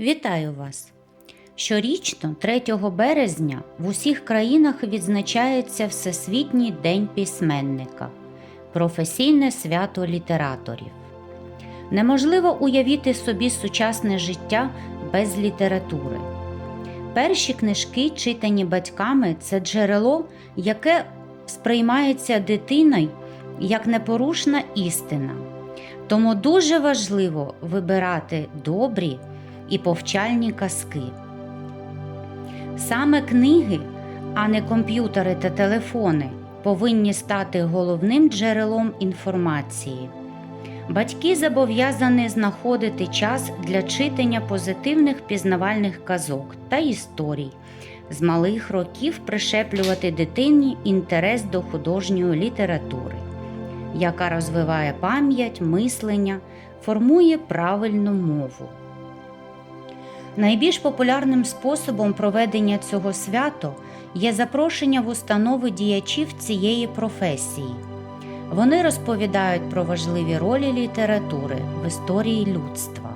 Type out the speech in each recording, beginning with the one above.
Вітаю вас! Щорічно, 3 березня, в усіх країнах відзначається Всесвітній день письменника, професійне свято літераторів. Неможливо уявити собі сучасне життя без літератури. Перші книжки, читані батьками, це джерело, яке сприймається дитиною як непорушна істина. Тому дуже важливо вибирати добрі і повчальні казки. Саме книги, а не комп'ютери та телефони, повинні стати головним джерелом інформації. Батьки зобов'язані знаходити час для читання позитивних пізнавальних казок та історій, з малих років пришеплювати дитині інтерес до художньої літератури, яка розвиває пам'ять, мислення, формує правильну мову. Найбільш популярним способом проведення цього свято є запрошення в установи діячів цієї професії. Вони розповідають про важливі ролі літератури в історії людства.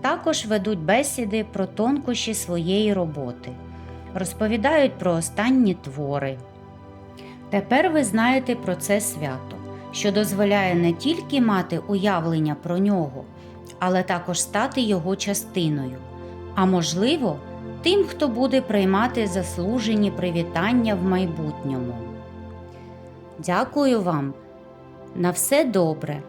Також ведуть бесіди про тонкощі своєї роботи, розповідають про останні твори. Тепер ви знаєте про це свято, що дозволяє не тільки мати уявлення про нього, але також стати його частиною а можливо, тим, хто буде приймати заслужені привітання в майбутньому. Дякую вам. На все добре.